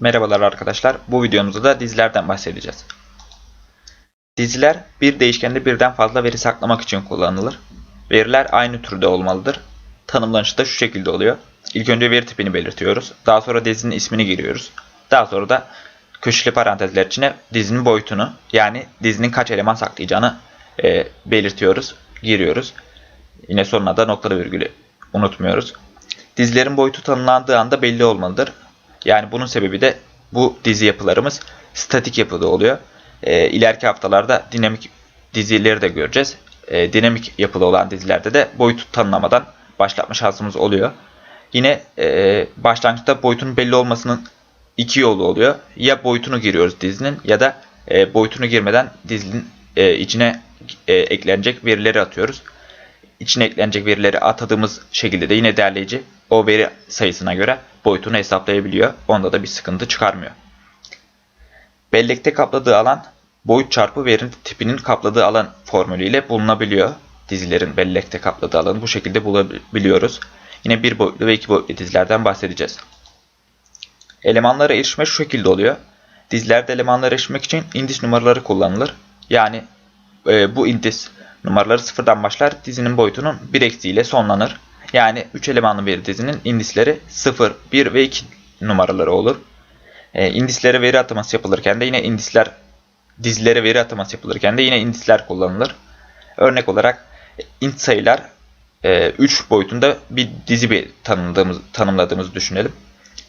Merhabalar arkadaşlar. Bu videomuzda da dizilerden bahsedeceğiz. Diziler bir değişkende birden fazla veri saklamak için kullanılır. Veriler aynı türde olmalıdır. Tanımlanışı da şu şekilde oluyor. İlk önce veri tipini belirtiyoruz. Daha sonra dizinin ismini giriyoruz. Daha sonra da köşeli parantezler içine dizinin boyutunu yani dizinin kaç eleman saklayacağını e, belirtiyoruz, giriyoruz. Yine sonuna da noktalı virgülü unutmuyoruz. Dizilerin boyutu tanımlandığı anda belli olmalıdır. Yani bunun sebebi de bu dizi yapılarımız statik yapıda oluyor. E, ileriki haftalarda dinamik dizileri de göreceğiz. E, dinamik yapılı olan dizilerde de boyutu tanımlamadan başlatma şansımız oluyor. Yine e, başlangıçta boyutunun belli olmasının iki yolu oluyor. Ya boyutunu giriyoruz dizinin ya da e, boyutunu girmeden dizinin e, içine e, eklenecek verileri atıyoruz. İçine eklenecek verileri atadığımız şekilde de yine derleyici o veri sayısına göre boyutunu hesaplayabiliyor. Onda da bir sıkıntı çıkarmıyor. Bellekte kapladığı alan boyut çarpı verinin tipinin kapladığı alan formülüyle bulunabiliyor. Dizilerin bellekte kapladığı alanı bu şekilde bulabiliyoruz. Yine bir boyutlu ve iki boyutlu dizilerden bahsedeceğiz. Elemanlara erişme şu şekilde oluyor. Dizilerde elemanlara erişmek için indis numaraları kullanılır. Yani e, bu indis numaraları sıfırdan başlar. Dizinin boyutunun 1 eksiğiyle sonlanır. Yani 3 elemanlı bir dizinin indisleri 0, 1 ve 2 numaraları olur. E, indislere veri ataması yapılırken de yine indisler dizilere veri ataması yapılırken de yine indisler kullanılır. Örnek olarak int sayılar 3 e, boyutunda bir dizi bir tanımladığımız, tanımladığımızı düşünelim.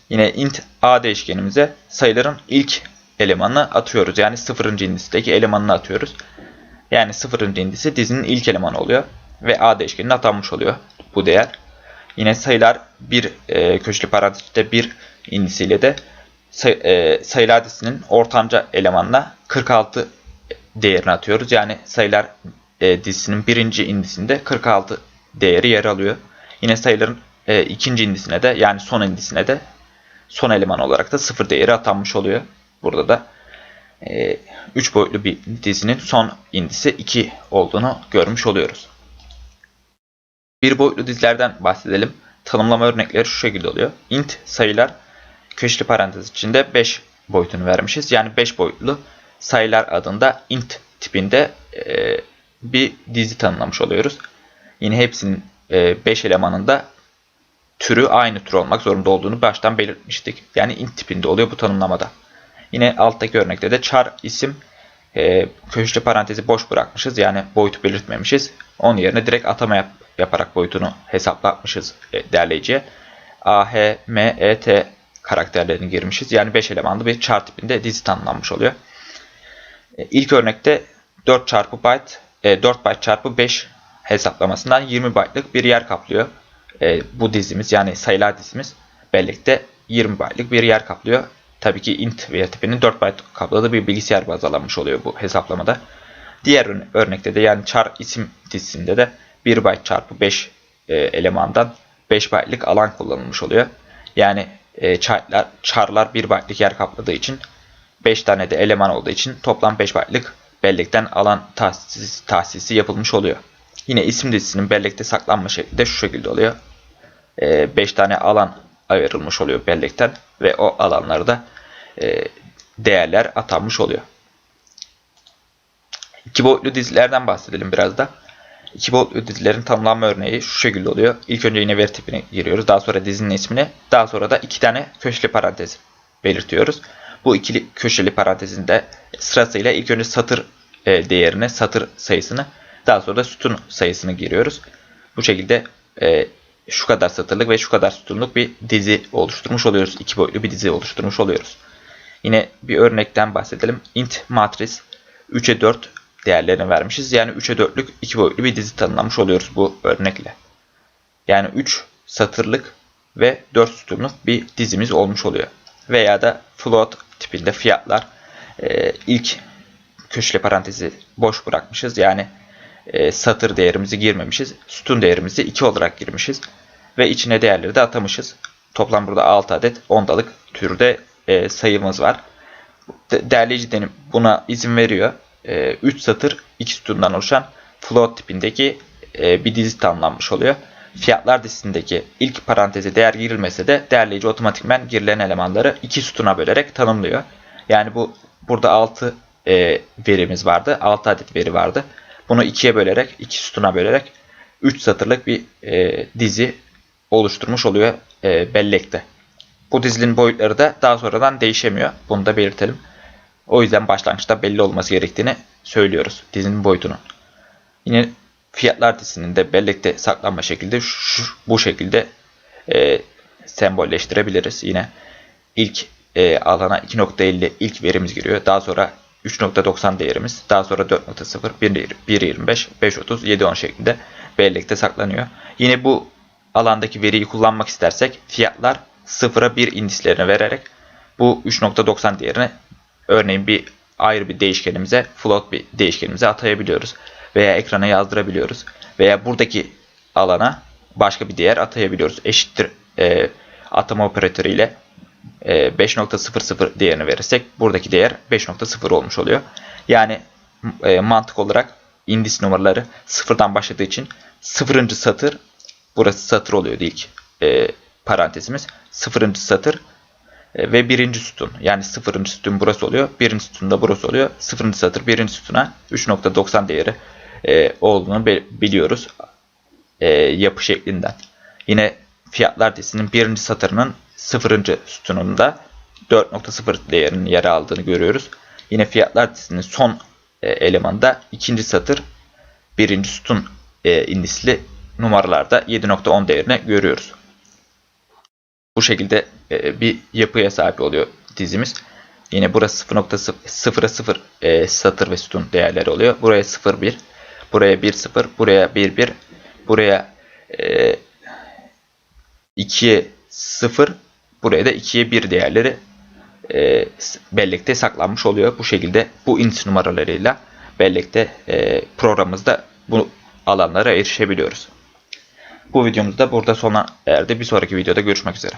Yine int a değişkenimize sayıların ilk elemanını atıyoruz. Yani 0. indisteki elemanını atıyoruz. Yani 0. indisi dizinin ilk elemanı oluyor. Ve a değişkenine atanmış oluyor bu değer. Yine sayılar bir e, köşeli parantezde bir indisiyle de say, e, sayılar dizisinin ortanca elemanına 46 değerini atıyoruz. Yani sayılar e, dizisinin birinci indisinde 46 değeri yer alıyor. Yine sayıların e, ikinci indisine de yani son indisine de son eleman olarak da sıfır değeri atanmış oluyor. Burada da 3 e, boyutlu bir dizinin son indisi 2 olduğunu görmüş oluyoruz. Bir boyutlu dizilerden bahsedelim. Tanımlama örnekleri şu şekilde oluyor. int sayılar köşeli parantez içinde 5 boyutunu vermişiz. Yani 5 boyutlu sayılar adında int tipinde e, bir dizi tanımlamış oluyoruz. Yine hepsinin 5 e, elemanında türü aynı tür olmak zorunda olduğunu baştan belirtmiştik. Yani int tipinde oluyor bu tanımlamada. Yine alttaki örnekte de char isim e, köşeli parantezi boş bırakmışız. Yani boyutu belirtmemişiz. Onun yerine direkt atama yap, yaparak boyutunu hesaplatmışız e, derleyiciye. A, H, M, E, T karakterlerini girmişiz. Yani 5 elemanlı bir char tipinde dizi tanımlanmış oluyor. E, ilk örnekte 4 çarpı byte, e, 4 byte çarpı 5 hesaplamasından 20 byte'lık bir yer kaplıyor. E, bu dizimiz yani sayılar dizimiz bellekte 20 byte'lık bir yer kaplıyor. Tabii ki int veri tipinin 4 byte kapladığı bir bilgisayar bazalanmış oluyor bu hesaplamada. Diğer örnekte de yani char isim dizisinde de 1 byte çarpı 5 e, elemandan 5 byte'lık alan kullanılmış oluyor. Yani e, charlar, charlar 1 byte'lık yer kapladığı için 5 tane de eleman olduğu için toplam 5 byte'lık bellekten alan tahsis, tahsisi yapılmış oluyor. Yine isim dizisinin bellekte saklanma şekli de şu şekilde oluyor. 5 e, tane alan ayrılmış oluyor bellekten ve o alanlarda e, değerler atanmış oluyor. İki boyutlu dizilerden bahsedelim biraz da. İki boyutlu dizilerin tanımlanma örneği şu şekilde oluyor. İlk önce yine veri tipini giriyoruz. Daha sonra dizinin ismini. Daha sonra da iki tane köşeli parantez belirtiyoruz. Bu ikili köşeli parantezin de sırasıyla ilk önce satır e, değerini, satır sayısını, daha sonra da sütun sayısını giriyoruz. Bu şekilde e, şu kadar satırlık ve şu kadar sütunluk bir dizi oluşturmuş oluyoruz. İki boyutlu bir dizi oluşturmuş oluyoruz. Yine bir örnekten bahsedelim. int matris 3'e 4 değerlerini vermişiz. Yani 3'e 4'lük iki boyutlu bir dizi tanımlamış oluyoruz bu örnekle. Yani 3 satırlık ve 4 sütunluk bir dizimiz olmuş oluyor. Veya da float tipinde fiyatlar e, ilk köşeli parantezi boş bırakmışız. Yani e, satır değerimizi girmemişiz. Sütun değerimizi 2 olarak girmişiz. Ve içine değerleri de atamışız. Toplam burada 6 adet ondalık türde e, sayımız var. Derleyici buna izin veriyor. 3 e, satır 2 sütundan oluşan float tipindeki e, bir dizi tanımlanmış oluyor. fiyatlar dizisindeki ilk paranteze değer girilmese de değerleyici otomatikmen girilen elemanları iki sütuna bölerek tanımlıyor. Yani bu burada 6 e, verimiz vardı. 6 adet veri vardı. Bunu ikiye bölerek, iki sütuna bölerek 3 satırlık bir dizi oluşturmuş oluyor bellekte. Bu dizinin boyutları da daha sonradan değişemiyor. Bunu da belirtelim. O yüzden başlangıçta belli olması gerektiğini söylüyoruz dizinin boyutunun. Yine fiyatlar dizisinin de bellekte saklanma şekilde şu, bu şekilde e, sembolleştirebiliriz. Yine ilk e, alana 2.50 ilk verimiz giriyor. Daha sonra 3.90 değerimiz, daha sonra 4.0, 1.25, 5.30, 7.10 şeklinde bellekte saklanıyor. Yine bu alandaki veriyi kullanmak istersek fiyatlar 0'a 1 indislerini vererek bu 3.90 değerini örneğin bir ayrı bir değişkenimize float bir değişkenimize atayabiliyoruz veya ekrana yazdırabiliyoruz veya buradaki alana başka bir değer atayabiliyoruz. Eşittir e, atama operatörü ile e, 5.00 değerini verirsek buradaki değer 5.0 olmuş oluyor. Yani e, mantık olarak indis numaraları sıfırdan başladığı için sıfırıncı satır burası satır oluyor ilk e, parantezimiz. Sıfırıncı satır ve birinci sütun. Yani sıfırıncı sütun burası oluyor. Birinci sütun da burası oluyor. Sıfırıncı satır birinci sütuna 3.90 değeri e, olduğunu biliyoruz. E, yapı şeklinden. Yine fiyatlar dizisinin birinci satırının sıfırıncı sütununda 4.0 değerinin yer aldığını görüyoruz. Yine fiyatlar dizisinin son e, elemanında ikinci satır birinci sütun e, indisli numaralarda 7.10 değerini görüyoruz. Bu şekilde e, bir yapıya sahip oluyor dizimiz. Yine burası 0.0'a 0 e, satır ve sütun değerleri oluyor. Buraya 0.1, buraya 1.0, buraya 1.1, buraya e, 2'ye 0, buraya da 2'ye 1 değerleri e, bellekte saklanmış oluyor. Bu şekilde bu int numaralarıyla bellekte e, programımızda bu alanlara erişebiliyoruz. Bu videomuz da burada sona erdi. Bir sonraki videoda görüşmek üzere.